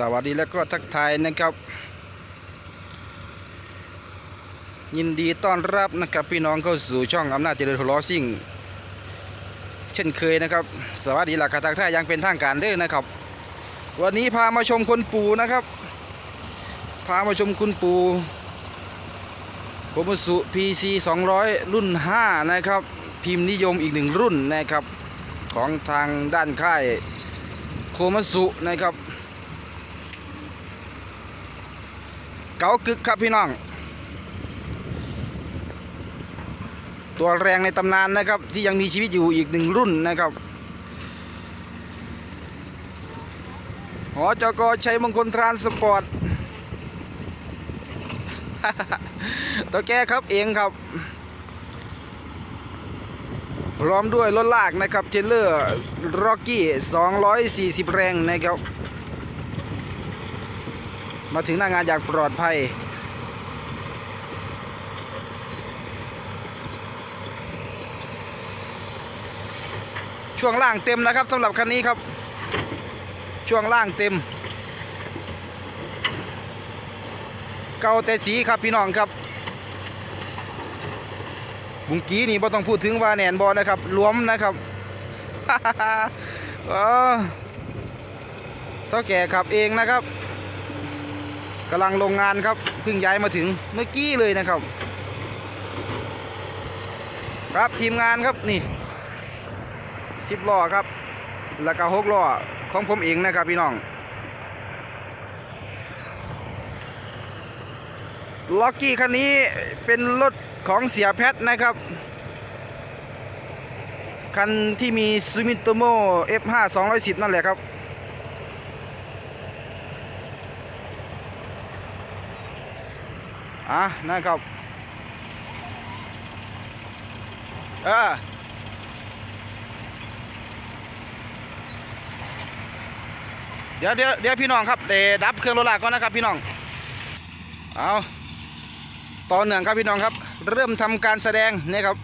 สวัสดีแล้วก็ทักทายนะครับ ยินดีต้อนรับนะครับพี่น้องเข้าสู่ช่องอำนาจเจริญทลอซิ่ง เช่นเคยนะครับ สวัสดีหลักกทักทายยังเป็นทางการเด้อนะครับ วันนี้พามาชมคนปูนะครับ พามาชมคุณปูโคมสุ PC 200 รุ่น 5 นะครับ พิมพ์นิยมอีกหนึ่งรุ่นนะครับ ของทางด้านค่ายโคมัสุนะครับ เก๋ากึกครับพี่น้อง ตัวแรงในตำนานนะครับ ที่ยังมีชีวิตอยู่อีกหนึ่งรุ่นนะครับหอจกชัยมงคลทรานสปอร์ตตัวแกครับเองครับพร้อมด้วยรถลากนะครับเจเลอร์ร็อกกี้ 240 แรงนะครับ มาถึงหน้างานอย่างปลอดภัย ช่วงล่างเต็มนะครับสำหรับคันนี้ครับ ช่วงล่างเต็ม เก่าแต่สีครับพี่น้องครับ บุงกี้นี่บ่ต้องพูดถึงว่าแหนนบอนะครับรวมนะครับเออเท่าแก่ขับเองนะครับ กำลังลงงานครับเพิ่งย้ายมาถึงเมื่อกี้เลยนะครับ ครับทีมงานครับนี่สิบล้อครับ แล้วก็หกล้อของผมเองนะครับพี่น้องล็อกกี้คันนี้เป็นรถของเสียแพทนะครับ คันที่มีซูมิโตโม F5 210 นั่นแหละครับ อะนะครับเออเดี๋ยวเดี๋ยวเดี๋ยวพี่น้องครับเดดับเครื่องรถลากก่อนนะครับพี่น้อง เอาต่อเนื่องครับพี่น้องครับ เริ่มทำการแสดงนี่ครับ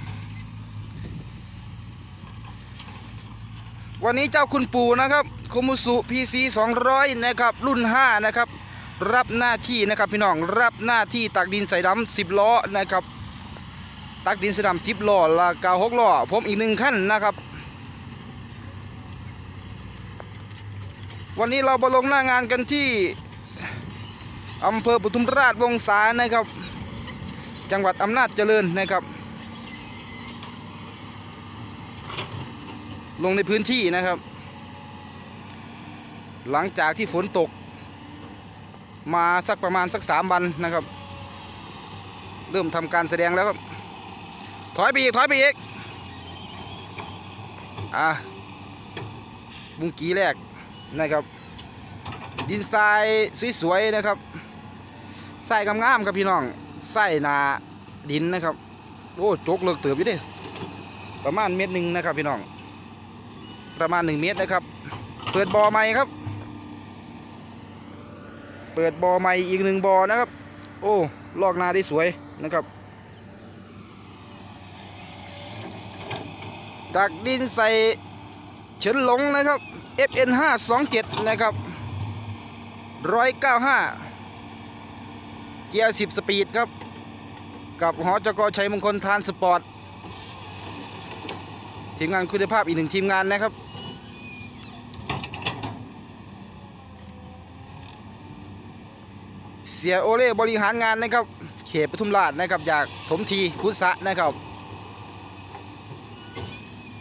วันนี้เจ้าคุณปู่นะครับโคมุสุ PC 200นะครับ รุ่น5นะครับ รับหน้าที่นะครับพี่น้องรับหน้าที่ตักดินใส่ดำ10ล้อนะครับ ตักดินใส่ดำ10ล้อล้วก็6ล้อผมอีกหนึ่งขั้นนะครับ วันนี้เราไปลงหน้างานกันที่อำเภอปทุมราชวงศานะครับ จังหวัดอำนาจเจริญนะครับ ลงในพื้นที่นะครับ หลังจากที่ฝนตก มาสักประมาณสักสามวันนะครับ เริ่มทำการแสดงแล้วครับถอยไปอีกถอยไปอีกอะบุงกีแรกนะครับ ดินทรายสวยๆนะครับใส่งามๆครับพี่น้องใส่นาดินนะครับโอ้จกเลิกเติบอยู่เดิประมาณเม็ดหนึ่งนะครับพี่น้อง ประมาณหนึ่งเมตรนะครับ เปิดบ่อใหม่ครับ เปิดบ่อใหม่อีกหนึ่งบ่อนะครับ โอ้ ลอกนาได้สวยนะครับตักดินใส่เฉินหลงนะครับ FN 527นะครับ195 เกียร์ 10 สปีดครับ กับหอจกชัยมงคลทานสปอร์ต ทีมงานคุณภาพอีกหนึ่งทีมงานนะครับ เสียโอเล่บริหารงานนะครับ เขตปทุมราชนะครับจากถมทีคุสะนะครับ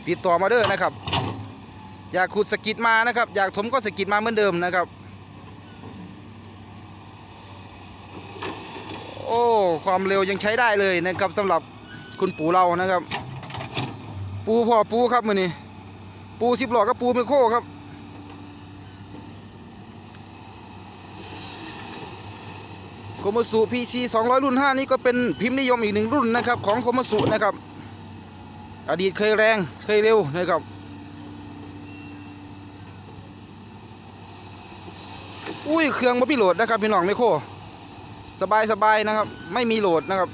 ติดต่อมาเด้อนะครับ อยากขุดสกิดมานะครับ อยากถมก็สกิดมาเหมือนเดิมนะครับ โอ้ความเร็วยังใช้ได้เลยนะครับสำหรับคุณปู่เรานะครับ ปูพ่อปูครับมือนี้ปูสิบหลอกกับปูไมโครครับ คมสุ PC 200รุ่น5นี่ก็เป็นพิมพ์นิยมอีกหนึ่งรุ่นนะครับ ของคมสุนะครับ อดีตเคยแรงเคยเร็วนะครับอุ้ยเครื่องบ่มีโหลดนะครับพี่น้องไมโครสบายสบายนะครับ ไม่มีโหลดนะครับ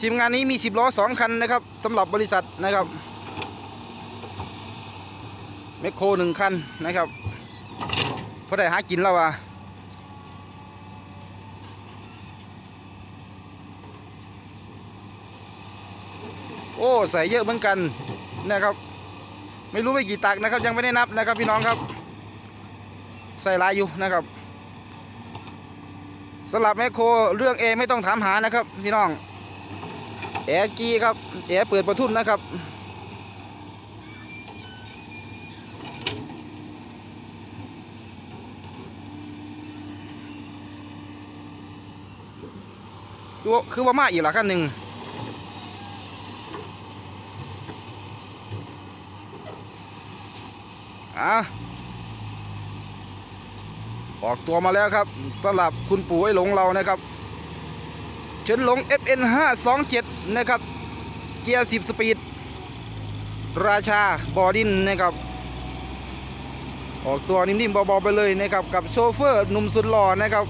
ทีมงานนี้มี 10 ล้อ 2 คันนะครับสำหรับบริษัทนะครับแมคโครหนึ่งคันนะครับเพราะได้หากินแล้วว่ะโอ้ใส่เยอะเหมือนกันนะครับ ไม่รู้ไปกี่ตักนะครับ ยังไม่ได้นับนะครับพี่น้องครับ ใส่ลายอยู่นะครับสำหรับแมคโครเรื่องเอไม่ต้องถามหานะครับพี่น้อง แอร์กีครับ แอร์เปิดประทุนนะครับ คือว่าคือว่ามาอีกหละขั้นหนึ่งอะออกตัวมาแล้วครับสำหรับคุณปู่ไอ้หลงเรานะครับเฉินหลง FN 527 นะครับ เกียร์10 สปีด ราชาบอดินนะครับ ออกตัวนิ่มๆเบาๆไปเลยนะครับ กับโชเฟอร์หนุ่มสุดหล่อนะครับ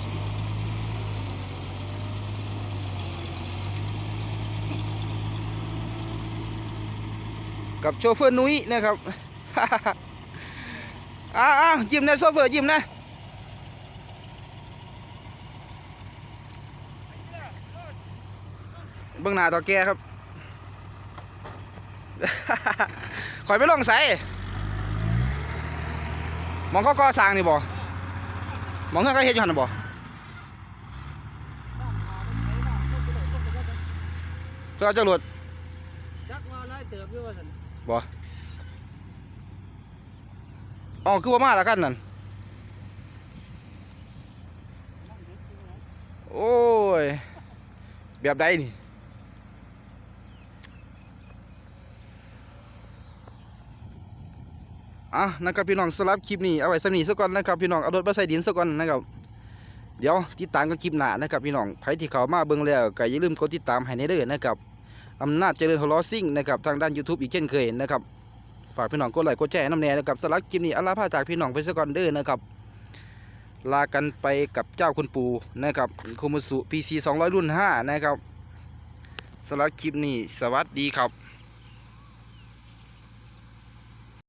กับโชเฟอร์นุ้ยนะครับอ้าวยิ้มนะโชเฟอร์ยิ้มนะ เบื้องหน้าต่อแกครับขอยไปลองใส่มองเขาก่อสร้างนี่บ่มองเขาก็เฮ็ดอยู่หันน่บ่เพื่อเอาจรวดจักมาไล่เติบอยู่ว่าสันบ่อ๋อคือว่ามาแล้วกันนั่นโอ้ย แบบใดนี่ อะนะครับพี่น้องสำหรับคลิปนี้เอาไว้สำนีซะก่อนนะครับพี่น้องเอารถมาใส่ดินซะก่อนนะครับเดี๋ยวติดตามกันคลิปหน้านะครับพี่น้องใครที่เขามาเบิ่งแล้วก็อย่าลืมกดติดตามให้ในเด้อนะครับอำนาจเจริญฮอลลอซิ่งนะครับทางด้าน YouTube อีกเช่นเคยนะครับฝากพี่น้องกดไลค์กดแชร์น้ำแน่นะครับสำหรับคลิปนี้อาลาพาจากพี่น้องไปซะก่อนเด้อนะครับลากันไปกับเจ้าคุณปู่นะครับคุมุสุ PC 200รุ่น5นะครับสำหรับคลิปนี้สวัสดีครับ